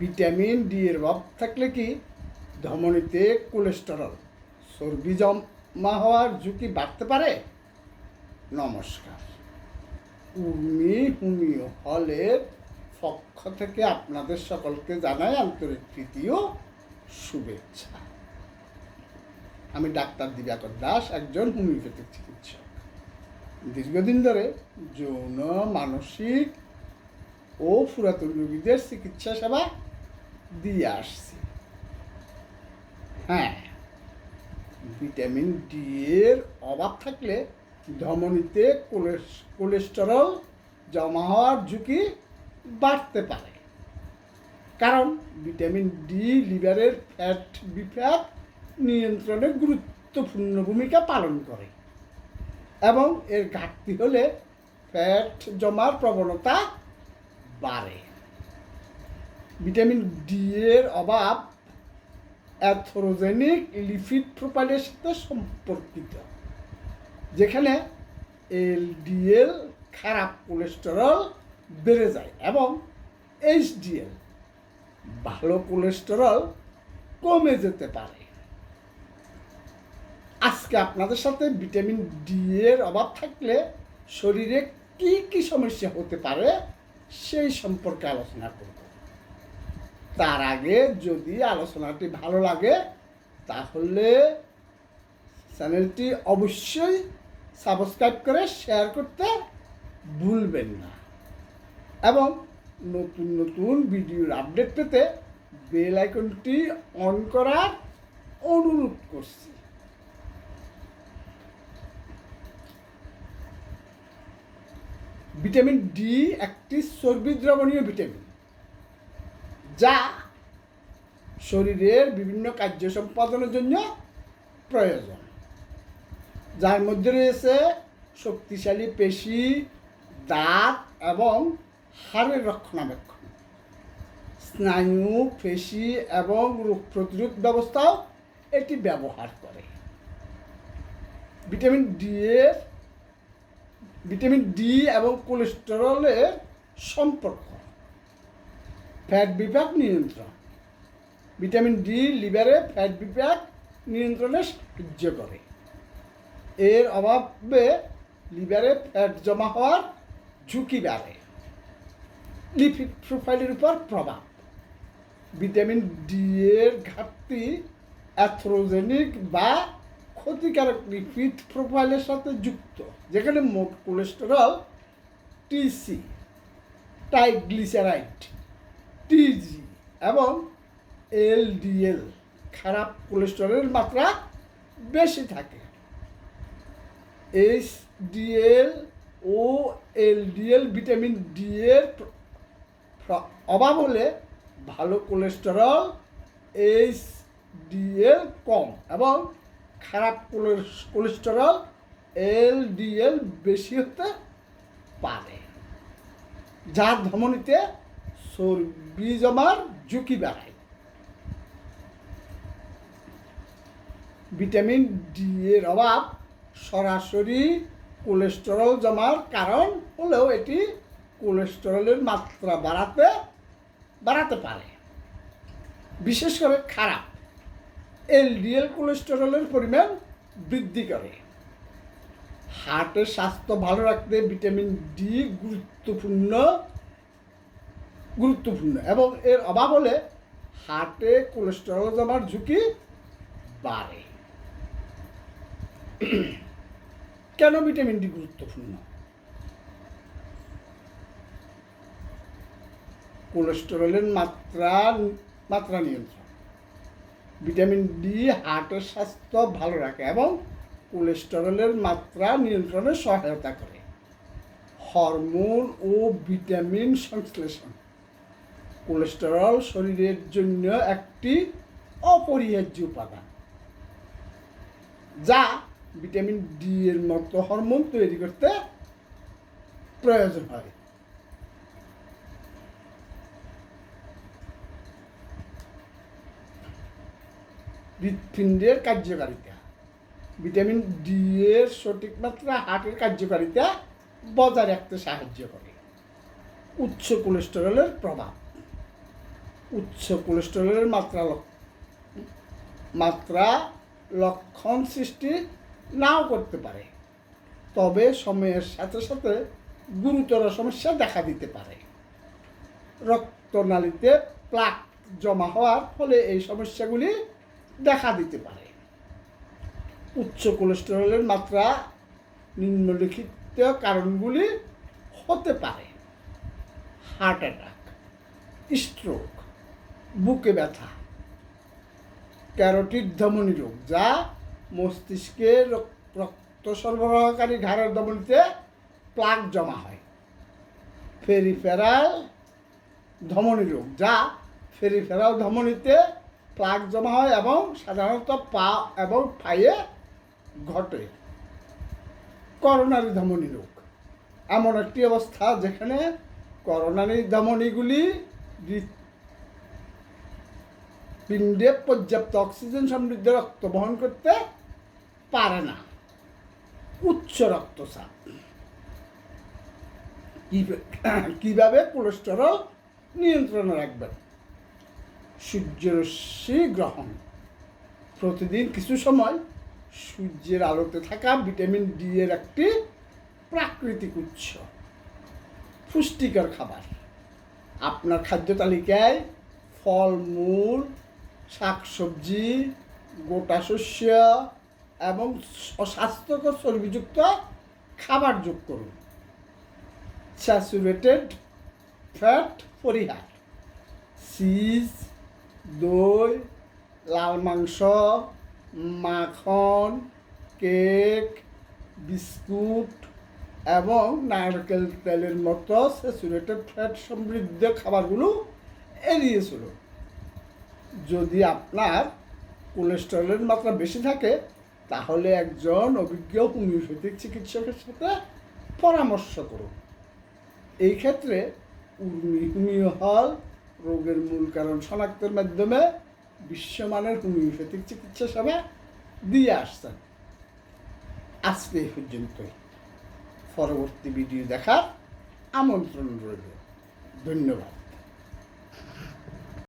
Vitamin D এর অভাব থাকলে কি ধমনীতে কোলেস্টেরল, চর্বি জমা হওয়ার ঝুঁকি বাড়তে পারে? নমস্কার। উর্মি হুমিও হলের পক্ষ থেকে আপনাদের সকলকে জানাই আন্তরিক ও শুভেচ্ছা। আমি ডাক্তার দিবাকর দাস, একজন হোমিওপ্যাথিক চিকিৎসক। দীর্ঘদিন ধরে যৌন, মানসিক ও পুরাতন রোগীদের চিকিৎসা সেবা দিয়ে আসছি। হ্যাঁ ভিটামিন ডি এর অভাব থাকলে ধমনীতে কোলেস- কোলেস্টেরল জমা হওয়ার ঝুঁকি বাড়তে পারে। কারণ ভিটামিন ডি লিভারের ফ্যাট বিফ্যাট নিয়ন্ত্রণে গুরুত্বপূর্ণ ভূমিকা পালন করে এবং এর ঘাটতি হলে ফ্যাট জমার প্রবণতা বাড়ে। ভিটামিন ডি এর অভাব অ্যাথ্রোজেনিক লিপিড প্রোফাইলের সাথে সম্পর্কিত, যেখানে এলডিএল খারাপ কোলেস্টেরল বেড়ে যায় এবং এইচডিএল ভালো কোলেস্টেরল কমে যেতে পারে। আজকে আপনাদের সাথে ভিটামিন ডি এর অভাব থাকলে শরীরে কি কি সমস্যা হতে পারে সেই সম্পর্কে আলোচনা করব। তার আগে যদি আলোচনাটি ভালো লাগে, তাহলে চ্যানেলটি অবশ্যই সাবস্ক্রাইব করে শেয়ার করতে ভুলবেন না। এবং নতুন নতুন ভিডিওর আপডেট পেতে বেল আইকনটি অন করার অনুরোধ করছি। ভিটামিন ডি একটি চর্বি দ্রবণীয় ভিটামিন। যা শরীরের বিভিন্ন কার্য সম্পাদনের জন্য প্রয়োজন। যার মধ্যে রয়েছে শক্তিশালী পেশি, দাঁত এবং হাড়ের রক্ষণাবেক্ষণ। স্নায়ু, পেশি এবং রোগ প্রতিরোধ ব্যবস্থাও এটি ব্যবহার করে। ভিটামিন ডি এর ভিটামিন ডি এবং কোলেস্টেরলের সম্পর্ক। ফ্যাট বিভাগ নিয়ন্ত্রণ। ভিটামিন ডি, লিভারে ফ্যাট বিভাগ নিয়ন্ত্রণে সাহায্য করে। এর অভাবে লিভারে ফ্যাট জমা হওয়ার ঝুঁকি বাড়ে। লিপিড প্রোফাইলের উপর প্রভাব। ভিটামিন ডি এর ঘাটতি অ্যাথ্রোজেনিক বা ক্ষতিকারক লিপিড প্রোফাইলের সাথে যুক্ত, যেখানে মোট কোলেস্টেরল টিসি ট্রাইগ্লিসারাইড টিজি এবং এলডিএল খারাপ কোলেস্টেরলের মাত্রা বেশি থাকে। এইচডিএল ও এলডিএল ভিটামিন ডি এর অভাব হলে ভালো কোলেস্টেরল এইচডিএল কম এবং খারাপ কোলেস- কোলেস্টেরল এলডিএল বেশি হতে পারে। যার ধমনীতে চর্বি জমার ঝুঁকি বাড়ায়। ভিটামিন ডি এর অভাব সরাসরি কোলেস্টেরল জমার কারণ হলেও এটি কোলেস্টেরলের মাত্রা বাড়াতে বাড়াতে পারে। বিশেষ করে খারাপ। এলডিএল কোলেস্টেরলের পরিমাণ বৃদ্ধি করে। হার্টের স্বাস্থ্য ভালো রাখতে ভিটামিন ডি গুরুত্বপূর্ণ গুরুত্বপূর্ণ এবং এর অভাব হলে হার্টে কোলেস্টেরল জমার ঝুঁকি বাড়ে। কেন ভিটামিন ডি গুরুত্বপূর্ণ? কোলেস্টেরলের মাত্রা মাত্রা নিয়ন্ত্রণ। ভিটামিন ডি হার্টের স্বাস্থ্য ভালো রাখে এবং কোলেস্টেরলের মাত্রা নিয়ন্ত্রণে সহায়তা করে। হরমোন ও ভিটামিন সংশ্লেষণ। কোলেস্টেরল শরীরের জন্য একটি অপরিহার্য উপাদান, যা ভিটামিন ডি এর মতো হরমোন তৈরি করতে প্রয়োজন হয়। হৃৎপিণ্ডের কার্যকারিতা, ভিটামিন ডি এর সঠিক মাত্রা হার্টের কার্যকারিতা বজায় রাখতে সাহায্য করে। উচ্চ কোলেস্টেরলের প্রভাব উচ্চ কোলেস্টেরলের মাত্রা মাত্রা লক্ষণ সৃষ্টি নাও করতে পারে। তবে সময়ের সাথে সাথে গুরুতর সমস্যা দেখা দিতে পারে। রক্তনালীতে প্লাক জমা হওয়ার ফলে এই সমস্যাগুলি দেখা দিতে পারে। উচ্চ কোলেস্টেরলের মাত্রা নিম্নলিখিত কারণগুলি হতে পারে। হার্ট অ্যাটাক, স্ট্রোক বুকে ব্যথা। ক্যারোটিড ধমনী রোগ, যা মস্তিষ্কে রক্ত সরবরাহকারী ঘাড়ের ধমনীতে প্লাক জমা হয়। ফেরিফেরাল ধমনী রোগ, যা ফেরিফেরাল ধমনীতে প্লাক জমা হয় এবং সাধারণত পা এবং পায়ে ঘটে। করোনারি ধমনী রোগ, এমন একটি অবস্থা যেখানে করোনারি ধমনীগুলি পিণ্ডে পর্যাপ্ত অক্সিজেন সমৃদ্ধ রক্ত বহন করতে পারে না। উচ্চ রক্তচাপ। কিভাবে- কোলেস্টেরল নিয়ন্ত্রণে রাখবেন? সূর্যরশ্মি গ্রহণ। প্রতিদিন কিছু সময় সূর্যের আলোতে থাকা ভিটামিন ডি এর একটি প্রাকৃতিক উৎস। পুষ্টিকর খাবার। আপনার খাদ্য তালিকায় ফলমূল শাকসবজি, গোটা শস্য এবং অস্বাস্থ্যকর চর্বিযুক্ত খাবার যোগ করুন। স্যাচুরেটেড ফ্যাট পরিহার। চিজ, দই, লাল মাংস, মাখন, কেক, বিস্কুট এবং নারকেল তেলের মতো স্যাচুরেটেড ফ্যাট সমৃদ্ধ খাবারগুলো এড়িয়ে চলুন। যদি আপনার কোলেস্টেরলের মাত্রা বেশি থাকে, তাহলে একজন অভিজ্ঞ হোমিওপ্যাথিক চিকিৎসকের সাথে পরামর্শ করুন। এই ক্ষেত্রে হোমিও হল রোগের মূল কারণ শনাক্তের মাধ্যমে বিশ্বমানের হোমিওপ্যাথিক চিকিৎসা সেবা দিয়ে আসছেন। আজকে এই পর্যন্তই। পরবর্তী ভিডিও দেখার আমন্ত্রণ রইল। ধন্যবাদ।